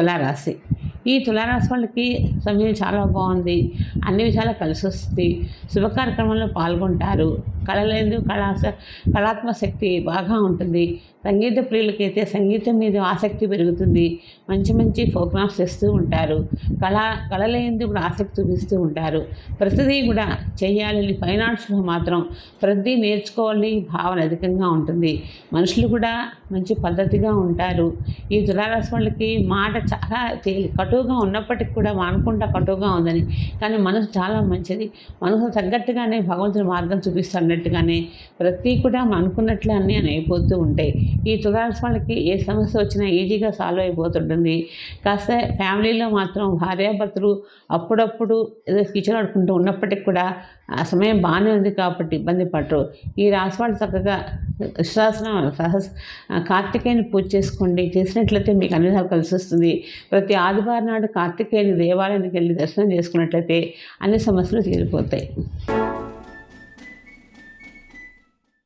తులారాశి. ఈ తులారాశి వాళ్ళకి సమయం చాలా బాగుంది. అన్ని విషయాలు కలిసి వస్తుంది శుభ కార్యక్రమంలో పాల్గొంటారు. కళలందు కళాశ కళాత్మక శక్తి బాగా ఉంటుంది. సంగీత ప్రియులకైతే సంగీతం మీద ఆసక్తి పెరుగుతుంది. మంచి మంచి ప్రోగ్రామ్స్ చేస్తూ ఉంటారు. కళా కళలందు కూడా ఆసక్తి చూపిస్తూ ఉంటారు. ప్రతిదీ కూడా చేయాలని ఫైన్ ఆర్ట్స్లో మాత్రం ప్రతిదీ నేర్చుకోవాలని భావన అధికంగా ఉంటుంది. మనుషులు కూడా మంచి పద్ధతిగా ఉంటారు. ఈ తులారాశి వాళ్ళకి మాట చాలా తేలి కటువుగా ఉన్నప్పటికీ కూడా మానకుండా కటువుగా ఉందని. కానీ మనసు చాలా మంచిది. మనసు తగ్గట్టుగానే భగవంతుని మార్గం అన్నట్టుగానే ప్రతి కూడా మనం అనుకున్నట్లే అన్నీ అని అయిపోతూ ఉంటాయి. ఈ తులారాశి వాళ్ళకి ఏ సమస్య వచ్చినా ఈజీగా సాల్వ్ అయిపోతుంటుంది. కాస్త ఫ్యామిలీలో మాత్రం భార్యాభర్తలు అప్పుడప్పుడు ఏదో కిచెన్ ఆడుకుంటూ ఉన్నప్పటికీ కూడా ఆ సమయం బాగానే ఉంది కాబట్టి ఇబ్బంది పడరు. ఈ రాశి వాళ్ళు చక్కగా విశ్వాసం సహస్ కార్తికేయని పూజ చేసుకోండి. చేసినట్లయితే మీకు అన్ని విధాలు కలిసి వస్తుంది. ప్రతి ఆదివారం నాడు కార్తికేయుని దేవాలయానికి వెళ్ళి దర్శనం చేసుకున్నట్లయితే అన్ని సమస్యలు తీరిపోతాయి.